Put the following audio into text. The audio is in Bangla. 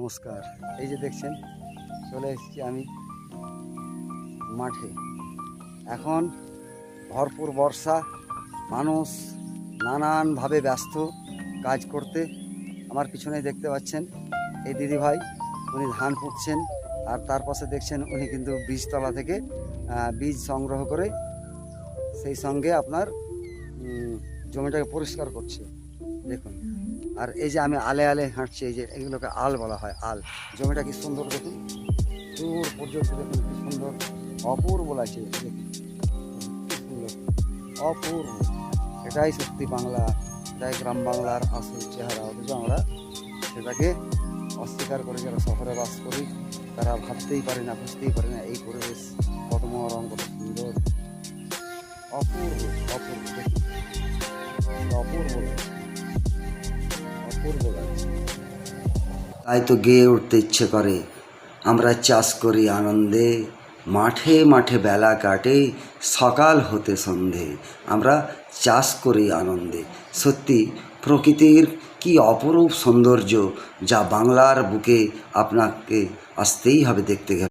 নমস্কার। এই যে দেখছেন, চলে এসেছি আমি মাঠে। এখন ভরপুর বর্ষা, মানুষ নানানভাবে ব্যস্ত কাজ করতে। আমার পিছনে দেখতে পাচ্ছেন এই দিদিভাই, উনি ধান পুঁতছেন আর তার পাশে দেখছেন উনি কিন্তু বীজতলা থেকে বীজ সংগ্রহ করে সেই সঙ্গে আপনার জমিটাকে পরিষ্কার করছে। দেখুন। আর এই যে আমি আলে আলে হাঁটছি, এই যে এগুলোকে আল বলা হয়, আল। জমিটা কি সুন্দর দেখুন? দূর পর্যন্ত দেখুন কি সুন্দর, অপূর্ব লাগছে অপূর্ব। এটাই সত্যি বাংলা, এটাই গ্রাম বাংলার আসল চেহারা। অথচ আমরা সেটাকে অস্বীকার করে, যারা শহরে বাস করি, তারা ভাবতেই পারে না, বুঝতেই পারে না, এই পরিবেশ কত মনোরম, কত সুন্দর। অপূর্ব অপূর্ব, দেখুন। তাই তো গেয়ে উঠতে ইচ্ছে করে। আমরা চাষ করি আনন্দে। মাঠে মাঠে বেলা কাটে, সকাল হতে সন্ধে। আমরা চাষ করি আনন্দে। সত্যি, প্রকৃতির কি অপরূপ সৌন্দর্য যা বাংলার বুকে আপনাকে আসতেই হবে দেখতে গেলে।